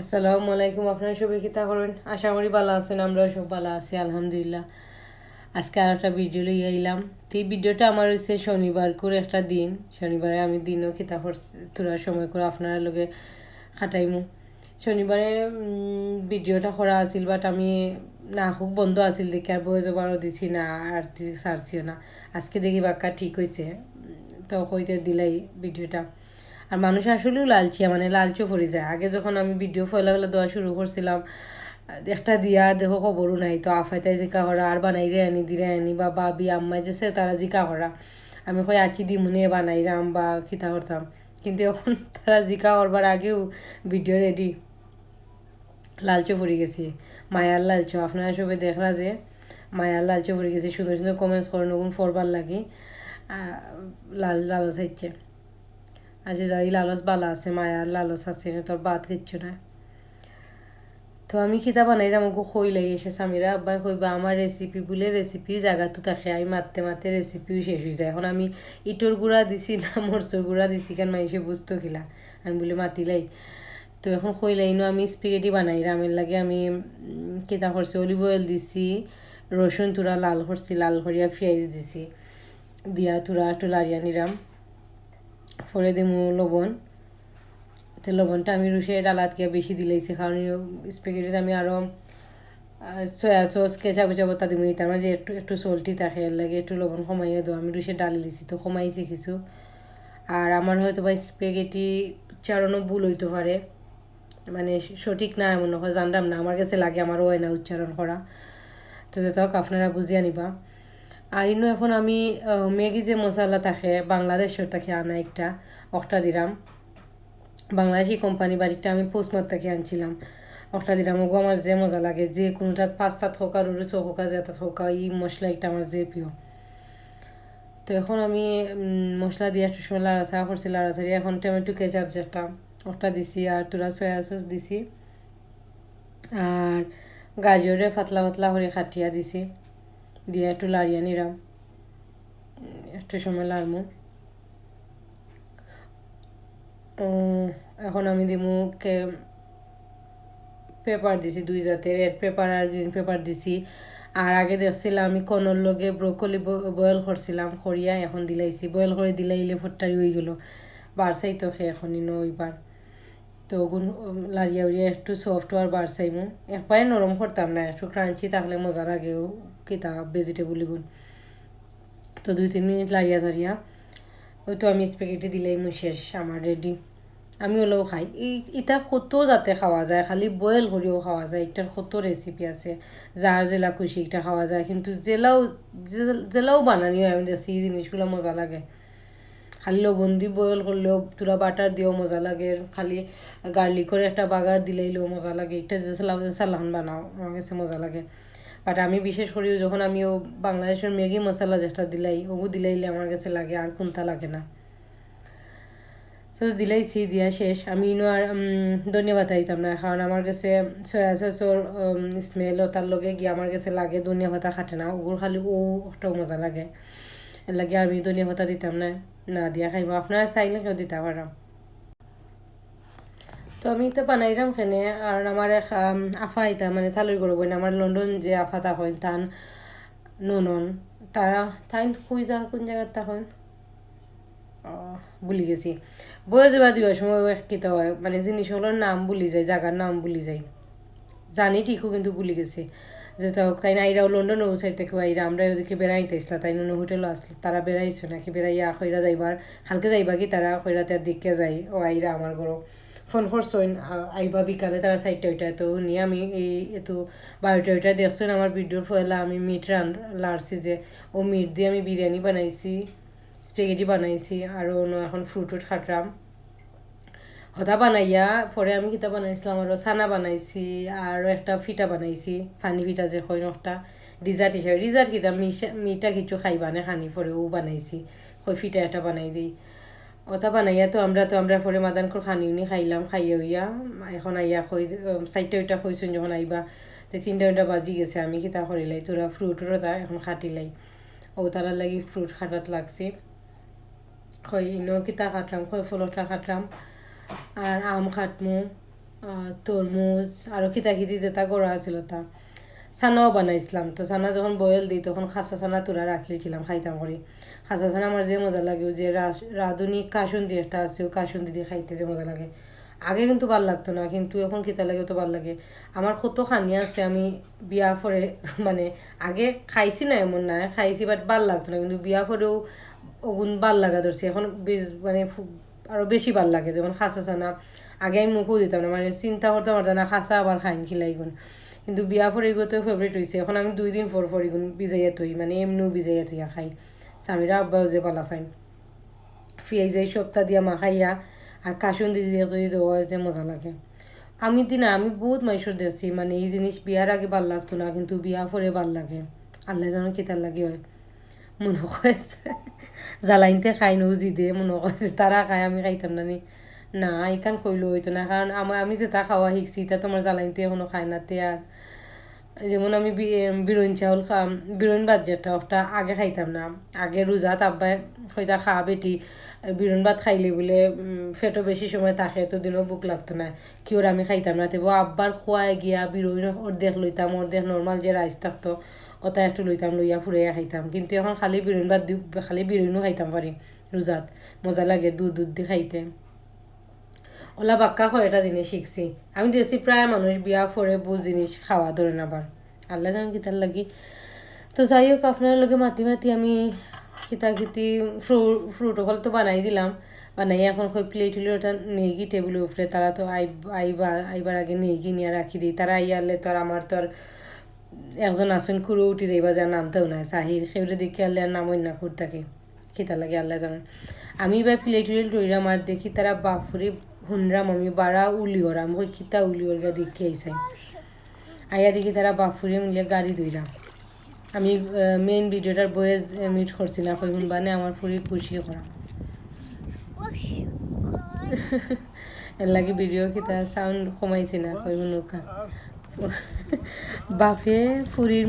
আসসালামু আলাইকুম, আপনারা সবাই কিতা করেন আশা করি ভালো আছেন, আমরাও সব ভালো আছি, আলহামদুলিল্লাহ। আজকে আর একটা ভিডিও লইয়া আইলাম তো এই ভিডিওটা আমার হচ্ছে শনিবার করে একটা দিন। শনিবারে আমি দিনও করছি তোরার সময় করে আপনার লগে খাটাইমু। শনিবারে ভিডিওটা করা আছিল বাট আমি না খুব বন্ধ আছিল, দেখি আর বয়ে যাবারও দিছি না, আর ছাড়ছিও না। আজকে দেখি বাক্কা ঠিক হয়েছে তো কইতে দিলাই ভিডিওটা আর মানুষ আসলেও লালচিয়া মানে লালচও পড়ে যায়। আগে যখন আমি ভিডিও ফেলা ফেলা দেওয়া শুরু করছিলাম, একটা দিয়া আর দেখো খবরও নাই। তো আফাইতাই জিকা করা আর বানাই রে আনি, দিরে আনি, বা বাবি, আম্মাই যে তারা জিকা করা আমি কই আচি দি মনে বানাই রাম বা খিতা করতাম। কিন্তু এখন তারা জিকা করবার আগেও ভিডিও রেডি লালচো পড়ে গেছি। মায়ার লালচো। আপনারা সবাই দেখলা যে, মায়ার লালচো পড়ে গেছি। সুন্দর সুন্দর কমেন্টস করেন, ওগুন ফরবার লাগে লাল লালস হচ্ছে আচ্ছা যাই লালস বালা আছে, মায়ার লালস আছে তোর বাদ কিচ্ছু না তো আমি কিতা বানাইলাম আমাকে খই লাগি এসে স্বামীরা, আব্বাই কইবা, আমার রেসিপি বলে রেসিপি জায়গাতো থাকে আমি মারতে মারতে রেসিপিও শেষ হয়ে যায়। এখন আমি ইটোর গুঁড়া দিছি না মরচর গুঁড়া দিছি কেন মাইসে বুঝতো কিলা। আমি বলে মাতিলাই তো এখন খই লাইনো আমি স্পিগেটি বানাই রামের লাগে আমি কিতা করছি অলিভ অয়েল দিছি রসুন তুরা লাল করছি লাল করিয়া পেঁয়াজ দিছি, দিয়া তুরা একটু লাড়িয়া নিলাম পরে দিমু লবণ। তো লবণটা আমি রুশে ডালাত গিয়ে বেশি দিলাইছি কারণ স্পেগেটিতে আমি আরও সয়া সস কেঁচা কুচা বতা দিমু। তার মাঝে একটু একটু সল্টি থাকে লাগে একটু লবণ কমাইয়ে দাও। আমি রুশে ডালি দিছি তো কমাইছি কিছু। আর আমার হয়তো বা স্পেগেটি উচ্চারণও ভুল হইতে পারে। মানে সঠিক না এমন হয় জানলাম না। আমার কাছে লাগে আমারও হয় না উচ্চারণ করা। তো যেটা হোক, আপনারা বুঝিয়ে নিবা। আর ইনো এখন আমি ম্যাগি যে মশলা থাকে, বাংলাদেশের থাকে আনা একটা অক্টা দিলাম বাংলাদেশি কোম্পানি বাড়িটা আমি পোস্টমার থেকে আনছিলাম অক্টা দিলাম ওগো আমার যে মজা লাগে, যে কোনোটা পাঁচটা হোকা, নুডলস হোক, যেটা হোকা, এই মশলা একটা আমার যে প্রিয়। তো এখন আমি মশলা দিয়ে একটু সময় লাড়াছাড়া করছি লাড়াছাড়ি এখন টমেটো, কেচাপ যেটা, ওটা দিছি, আর তোরা সয়া সস দিছি, আর গাজরে পাতলা পাতলা করে খাটিয়া দিছি। দিয়ে একটু লাড়িয়া নিলাম। একটু সময় লাড়মু এখন আমি দিমু কে পেপার দিছি দুই জাতের রেড পেপার আর গ্রিন পেপার দিছি। আর আগে দেখছিলাম আমি কনর লগে ব্রোকলি বয়েল করছিলাম করিয়া এখন দিলাইছি। বয়েল করে দিলাইলে ফট্টারি হয়ে গেল। বার চাইতো খেয়ে এখনই নইবার তো গুণ লাড়িয়া উড়িয়া একটু সফট আর বার চাইমু একবারে নরম করতাম না, একটু ক্রাঞ্চি থাকলে মজা লাগেও কিতা ভেজিটেবল গুণ তো দুই, তিন মিনিট লাড়িয়া চাড়িয়া ওই তো আমি স্প্যাগেটি দিলেই মু শেষ আমার রেডি আমি ওলেও খাই। ইটা কত যাতে খাওয়া যায়, খালি বয়েল করিও খাওয়া যায়। এটার কত রেসিপি আছে। যার জেলা খুশি এটা খাওয়া যায়। কিন্তু জেলাও জেলাও বানানি হয়। আমি দেখছি এই জিনিসগুলো মজা লাগে। খালি লবণ দি বয়েল করলেও তোরা বাটার দিয়েও মজা লাগে। খালি গার্লিকর একটা বাগার দিলেইলেও মজা লাগে। এটা যে সালান বানাও আমার কাছে মজা লাগে। বাট আমি বিশেষ করে যখন আমি ও বাংলাদেশের ম্যাগি মশলা যেটা দিলাই, ওগু দিলাইলে আমার কাছে লাগে, আর কোনটা লাগে না। তো দিলাইছি, দিয়া শেষ। আমি ইনো আর ধন্যবাদ আইতাম না, কারণ আমার কাছে সয়া সসর ও তার লগে গিয়ে আমার কাছে লাগে, ধনিয়া পাতা খাটে না। ওগুলো খালি ও একটাও মজা লাগে। লাগে আমি ধনিয়া পাতা দিতাম না না দিয়া খাইব। আপনারা চাইলে কেউ দিতে পারাম তো আমি তো বানাইলাম খেনে আর আমার এক আফা আইতা মানে থালুই করব না আমার লন্ডন যে আফা তা হয় তান ননন তারা তাই কই যা কোন জায়গার তা আহ, ভুলি গেছি। বয়ে যাবা দিবার সময় কিতা হয় মানে জিনিসগুলোর নাম ভুলি যায় জায়গার নাম ভুলি যায়। জানি ঠিকও কিন্তু ভুলি গেছি। যে হোক তাই না আইরাও লন্ডন ও সাইড থেকে আইরা আমরা ওদিকে বেড়াইতে আসলা তাই নুন হোটেলও আসলো তারা বেড়াইছো নাকি বেড়াইয়া খৈরা যাইবার কালকে যাইবা কি তারা খৈরাতে দিকে যাই ও আইরা আমার ঘরও ফোন করছেন আইবা বিকালে তারা সাইডটা ওইটা, তো নিয়ে আমি এই এতো বারোটা ওইটা দেখছেন আমার ভিডিওর ফলে আমি মিট রান লাড়ছি যে, ও মিট দিয়ে আমি বিরিয়ানি বানাইছি স্পেগেটি বানাইছি, আর অন্য এখন ফ্রুট টুট খাটলাম হতা বানাইয়া, পরে আমি কিতা বানাইছিলাম, আরও ছানা বানাইছি, আর একটা ফিটা বানাইছি, ফানি ফিটা যে হয় একটা ডিজার্ট হিসাবে ডিজার্ট মিশা- মিঠা কিছু খাইবা না খানি, পরে ও বানাইছি, কই ফিটা একটা বানাই দিই। ওটা বানাইয়া তো আমরা তো আমরা পরে মাদান করে খানি উনি খাইলাম, খাইয়া হইয়া এখন আইয়া কই চারটা ওইটা কইছেন যখন আইবা, তো তিনটা ওইটা বাজি গেছে, আমি কিতা করিলাই তোরা ফ্রুটরও তা এখন খাটিলাই। ও তারা লাগি ফ্রুট খাটাত লাগছে। খই ইনো কিতা খাটরাম খই ফলটা খাটরাম আর আম খাটমু তরমুজ আরও খিতাখিতি যেটা করা আছিল তা সানাও বানাইছিলাম। তো সানা যখন বয়েল দিই তখন খাসা সানা তোরা রাখিয়েছিলাম খাইতাম করে খাসা সানা আমার যে মজা লাগে যে রাঁধুনি কাসুন্দি একটা আছে, ও কাসুন্দি দিয়ে খাইতে যে মজা লাগে। আগে কিন্তু ভালো লাগতো না, কিন্তু এখন খিতা লাগে তো ভালো লাগে। আমার কত খানি আছে, আমি বিয়া পরে মানে আগে খাইছি না এমন না খাইছি বাট ভালো লাগতো না। কিন্তু বিয়া পরেও ওগুন ভালো লাগা ধরছে এখন বেশ- মানে ফু- আরও বেশি ভালো লাগে, যেমন খাসা চানা। আগে আমি মুখও দিতাম না মানে চিন্তা করতে পারতাম না খাসা আবার খাইন খিলাই গুণ কিন্তু বিয়া পরে এগুলো ফেভারিট হয়েছে এখন আমি দুই দিন পর পর এগুন বিজাইয়া থই মানে এমনিও বিজাইয়া থইয়া খাই। স্বামীরা আব্বাও যে পালা ফাইন ফিয়াই যাই সপ্তাহ দিয়া মাখাইয়া আর কাসুন্দি দিয়ে যদি দেওয়া যে মজা লাগে। আমি দিনা, আমি বহুত মাইসর দেখছি মানে এই জিনিস বিয়ার আগে ভালো লাগতো না, কিন্তু বিয়া পরে ভালো লাগে। আল্লাহ যেন কিতার লাগে হয়। মনে কয়েছে জ্বালাইনতে খাই নো জি দে, মনে কয়েছে তারা খায় আমি খাইতাম না নি এখান খইলো হইতো না কারণ আমার আমি যেটা খাওয়া শিখছি তা তোমার জ্বালাইনতে এখনও খায় না, তে আর যেমন আমি বিরইন চাউল খাম বিরইন ভাত যেটা, ওটা আগে খাইতাম না। আগে রোজাত আব্বাই হয়তো খা বেটি বিরইন ভাত খাইলে বলে ফেটো বেশি সময় থাকে তো দিনও বুক লাগতো না। কি ওর আমি খাইতাম না তেবো আব্বার খোয়াই গিয়া বিরইন অর্ধেক লইতাম অর্ধেক নর্মাল যে রাইস থাকতো, ওটা একটু লইতাম, লইয়া ফুরাইয়া খাইতাম। কিন্তু এখন খালি বিরইন ভাত খালি বিরইনও খাইতাম পারি রোজাত মজা লাগে দুধ দুধ দি খাইতে। ওলা বাক্কা হয় এটা জিনিস শিখছি। আমি দেখছি প্রায় মানুষ, বিয়া পরে বহু জিনিস খাওয়া ধরেন আবার আল্লাহ জান কিতার লাগি। তো যাই হোক আপনার লোকে মাতি মাতি আমি খিতা খিতি ফ্রুট ফ্রুট হল তো বানাই দিলাম। বানাই এখন কই প্লেট হলে ওটা নেগি টেবিলের উপরে তারা তো আই আইবা আইবার আগে নেগি নিয়ে রাখি দিই তারা আইয়ালে তো আর আমার তো আর একজন আসুন কুড়ো উঠি যাইবা যার নামতেও নাই সাহির সেউরে দেখি আল্লাহ নাম অন্য কুর থাকে। খিতা লাগে আল্লাহ জানেন আমি এবার প্লেট উলিল রইলাম আর দেখি তারা বাফুরি হুনরাম, আমি বাড়া উলিওর আমি ওই খিতা উলিওর গা দেখি আইসাই। আইয়া দেখি তারা বাফুরি মিলে গাড়ি ধইলাম আমি মেইন ভিডিওটার বয়ে মিট করছি না, কই শুনবানে আমার ফুরি খুশি করা। এর লাগে ভিডিও কিতা সাউন্ড কমাইছি না, কই শুনুকা বাপে ফুরির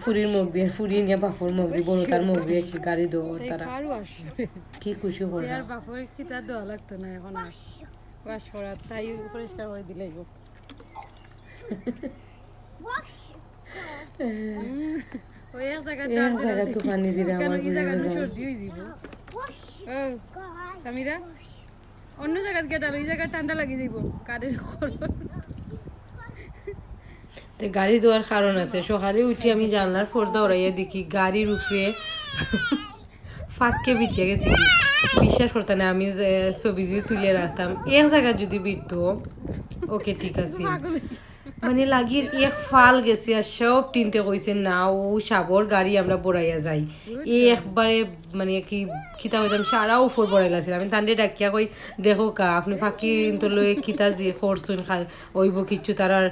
ফুরির মুখ দিয়ে ফুরি নিয়ে বাপুর মুখ দিয়ে বড় তার মুখ দিয়ে গাড়ি দো তারা কি খুশি করে আর বাপর খিতা দেওয়া লাগতো না এখন আর ওয়াশ তাই পরিষ্কার করে দিলেই গো। ওই এক জায়গায় এক জায়গা তো পানি দিলে আমার এই জায়গা সর্দি হয়ে যাব? সামিরা? অন্য জায়গায় গিয়ে ডালো এই জায়গা ঠান্ডা লাগি যাব কাদের খরচ গাড়ি দেওয়ার কারণ আছে। সকালে উঠে আমি জানলার পর্দা ওড়াইয়া দেখি গাড়ির উপরে ফাঁককে বিটিয়ে গেছি। বিশ্বাস করতে না, আমি ছবি যদি তুলে রাখতাম, এক জায়গায় যদি বিটতো ওকে ঠিক আছে। মানে লাগিয়ে এক ফাল গেছে আর সব টিনতে কইছে না ও সাবর গাড়ি আমরা বড়াইয়া যাই। এই একবারে মানে কি খিতা হইতাম সারা উপর বড়াইলা ছিল আমি তান্ডে ডাকিয়া কই দেখো কা আপনি ফাঁকি তো লই খিতা যে করছুন খাল ওইব কিচ্ছু। তারার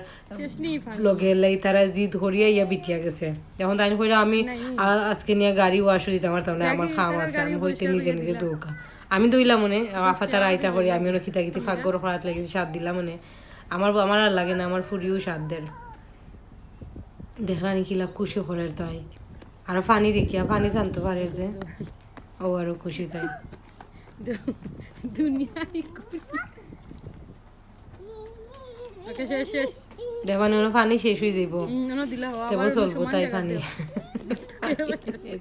লগে লাই তারা জিদ হরিয়া ইয়া বিটিয়া গেছে। এখন তাই কইরা আমি আজকে নিয়ে গাড়ি ওয়াশো দিতে পারতাম না আমার খাম আছে আমি হইতে নিজে নিজে দৌকা। আমি দইলাম মনে আফা তারা আইতা করি আমি ওরা খিতা খিতি ফাঁক গরো খরাত লেগেছে সাত দিলাম মনে। আমার আমার আর লাগে না আমার ফুরিও সাধ্যের। দেখলানি কিলা খুশি করার তাই। আর পানি দেখিয়া পানি টানতে পারে যে। ও আরও খুশি তাই। দুনিয়ায় ওকে শেষ শেষ। দেখবানি ওরা পানি শেষ হয়ে যাইব। তেমন চলবো তাই পানি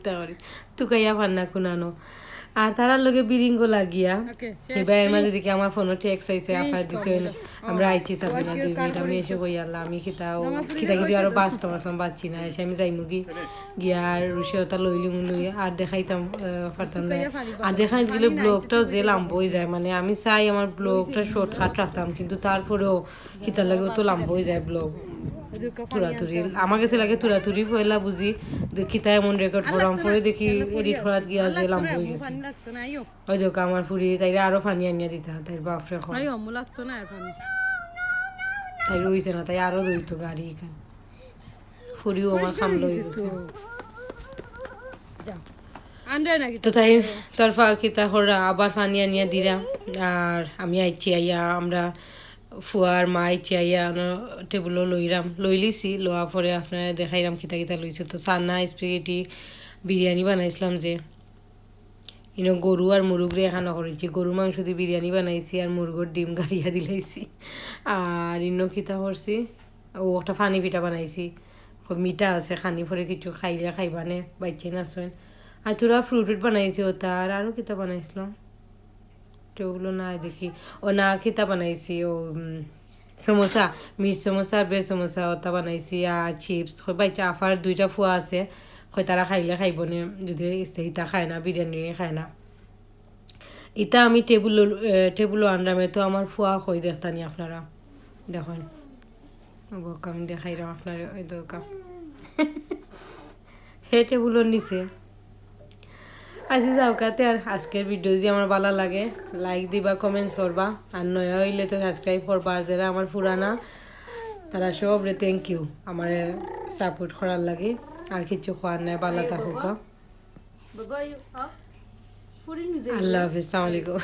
করি তুকাইয়া পান্না কুনানো আর তারার লগে বিরিঙ্গ লাগিয়া। এবার এর মাঝে দেখি আমার ফোনও টেক্স আইছে আফার দিছে হইল। আমরা আইছি সাবি না দুই মিনিট আমি এসে কই আল্লাহ আমি খিতাও খিতা খিতি আরও বাঁচতে পারতাম পাচ্ছি না এসে আমি যাইমু কি? গিয়া আর রুশিওতা লইলি মু লই আর দেখাইতাম পারতাম না আর দেখাই দিলে ব্লগটাও যে লাম্বই যায় মানে আমি চাই আমার ব্লগটা শর্টকাট রাখতাম কিন্তু তারপরেও খিতার লাগেও তো লাম্বই যায় ব্লগ তুরাতুরি। আমার কাছে লাগে তুরাতুরি পয়লা বুঝি। খিতা এমন রেকর্ড করাম পরে দেখি এডিট করাত গিয়া যে গেছে। লাগতো না আইও ওই যোগ আমার ফুরি তাইরে আরও পানি আনিয়া দিতা তাই বাপরে খন তাই রইছে না তাই আরও দইতো গাড়ি এখানে। ফুরিও আমার খামলো হয়ে গেছে। তো তাই তোর খিতা হরা আবার পানি আনিয়া দিলাম আর আমি আইছি আইয়া আমরা ফুয়ার মা আইছি আইয়া টেবুলও লইরাম লইলিছি লোয়া পরে আপনারা দেখাইরাম খিতা খিতা লইছে তো সান্না স্পেগেটি বিরিয়ানি বানাইছিলাম যে। ইনো গরু আর মুরুগরে এখানে করেছি গরু মাংস দিয়ে বিরিয়ানি বানাইছি আর মুরগোর ডিম, গাড়িয়া দিলাইছি আর ইনো কিতা করছি ও একটা ফানি পিঠা বানাইছি। মিঠা আছে, খানি পরে কিছু, খাইলে খাইবানে, বাচ্চা নাচেন। আর তোরা ফ্রুট বানাইছি ও তার আরও কিতা বানাইছিলাম। তো ওগুলো না দেখি। ও না কিতা বানাইছি, ও সমোসা, মিট সমোসা বে সমোসা ওটা বানাইছি, আর চিপস বাচ্চা আফার দুইটা ফুয়া আছে। কই তারা খাইলে খাইব নে, যদি সেইটা খায় না, বিরিয়ানি খায় না। ইটা আমি টেবুল টেবুল আনলামে তো আমার ফুয়া কই দেখতানি আপনারা। দেখুন। বকা আমি দেখাইলাম আপনার ওই দোকা হে টেবুলের নিচে। আজি যাও কাতে আর আজকের ভিডিও যদি আমার ভালো লাগে লাইক দিবা কমেন্টস করবা। আর নয়া হইলে তো সাবস্ক্রাইব করবা। আর যারা আমার পুরানা তারা সব রে থ্যাংক ইউ আমার সাপোর্ট করার লাগে। আর কিছু খোয়ার নাই ভালো থাকুক বাবা। আল্লাহ হাফিজ সালামালাইকুম